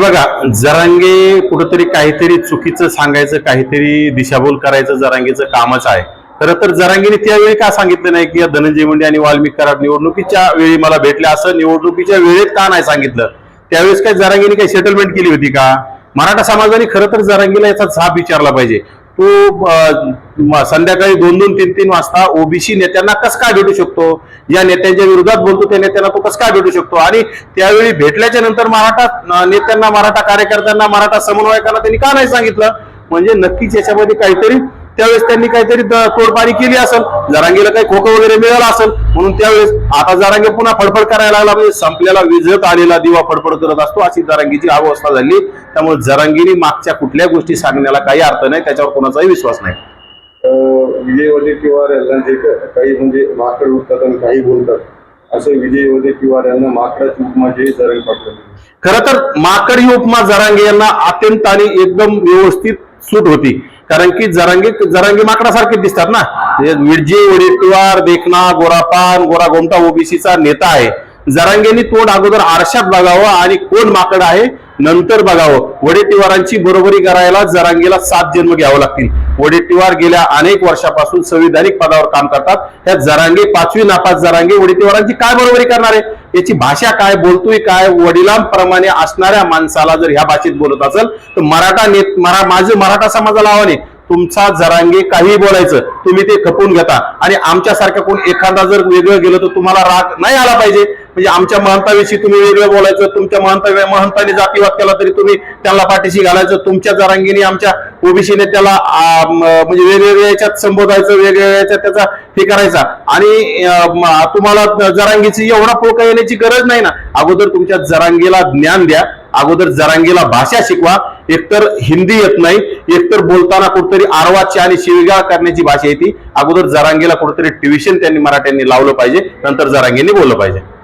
म्हणजे बघा जरांगे कुठंतरी काहीतरी चुकीचं सांगायचं काहीतरी दिशाभूल करायचं जरांगेचं कामच आहे. खरं तर जरांगेने त्यावेळी का सांगितलं नाही की धनंजय मुंडे आणि वाल्मिक कराड निवडणुकीच्या वेळी मला भेटले? असं निवडणुकीच्या वेळेत का नाही सांगितलं? त्यावेळेस काय जरांगेने काही सेटलमेंट केली होती का? मराठा समाजाने खरं तर जरांगीला याचा झाप विचारला पाहिजे. तो संध्याकाळी दोन दोन तीन तीन वाजता ओबीसी नेत्यांना कस काय भेटू शकतो? या नेत्यांच्या विरोधात बोलतो त्या नेत्यांना तो कस काय भेटू शकतो? आणि त्यावेळी भेटल्याच्या नंतर मराठा नेत्यांना मराठा कार्यकर्त्यांना मराठा समन्वयकांना त्यांनी का नाही सांगितलं? म्हणजे नक्कीच याच्यामध्ये काहीतरी त्यावेळेस त्यांनी काहीतरी द- तोडपाणी केली असेल जरांगीला काही खोकं वगैरे मिळालं असेल म्हणून त्यावेळेस आता जरांगे पुन्हा फडफड करायला लागला म्हणजे संपलेला विजत आलेला दिवा फडफड करत असतो अशी जरांगीची अवस्था झाली. त्यामुळे जरांगीने मागच्या कुठल्या गोष्टी सांगण्याला काही अर्थ नाही त्याच्यावर कोणाचाही विश्वास नाही. विजय वडेट्टीवार यांना जे काही म्हणजे माकड उठतात आणि काही बोलतात. असं विजय वडेट्टीवार यांना माकडाची उपमा जे जरंग पाटील खरं तर माकड ही उपमा जरांगे यांना अत्यंत आणि एकदम व्यवस्थित सूट होती. कारण की जरांगे जरांगे माकडासारखे दिसतात ना. विरजे वडेट्टीवार देखना गोरापान गोरा गोमटा ओबीसीचा नेता आहे. जरांगेनी तोंड अगोदर आरशात बघावं आणि कोण माकड आहे नंतर बघावं. वडेट्टीवारांची बरोबरी करायला जरांगेला सात जन्म घ्यावं लागतील. वडेट्टीवार गेल्या अनेक वर्षापासून संविधानिक पदावर काम करतात. त्या जरांगे पाचवी नापास जरांगे वडेट्टीवारांची काय बरोबरी करणार आहे? याची भाषा काय बोलतोय काय वडिलांप्रमाणे असणाऱ्या माणसाला जर ह्या भाषेत बोलत असेल तर मराठा नेत मरा माझं मराठा समाजाला आव्हाने तुमचा जरांगे काही बोलायचं तुम्ही ते खपून घेता. आणि आमच्यासारख्या कोण एखादा जर वेगळं गेलं तर तुम्हाला राग नाही आला पाहिजे. म्हणजे आमच्या महंताविषयी तुम्ही वेगळं बोलायचं तुमच्या महंता महंताने जातीवाद केला तरी तुम्ही त्यांना पाठीशी घालायचं तुमच्या जरांगीने आमच्या ओबीसीने त्याला म्हणजे वेगवेगळ्या याच्यात संबोधायचं वेगवेगळ्या याच्यात त्याचा हे करायचा. आणि तुम्हाला जरांगीची एवढा पोका येण्याची गरज नाही ना. अगोदर तुमच्या जरांगीला ज्ञान द्या अगोदर जरांगीला भाषा शिकवा. एकतर हिंदी येत नाही एकतर बोलताना कुठतरी आरवाची आणि शिवीगाळ करण्याची भाषा येते. अगोदर जरांगीला कुठतरी ट्युशन त्यांनी मराठ्यांनी लावलं पाहिजे नंतर जरांगीने बोललं पाहिजे.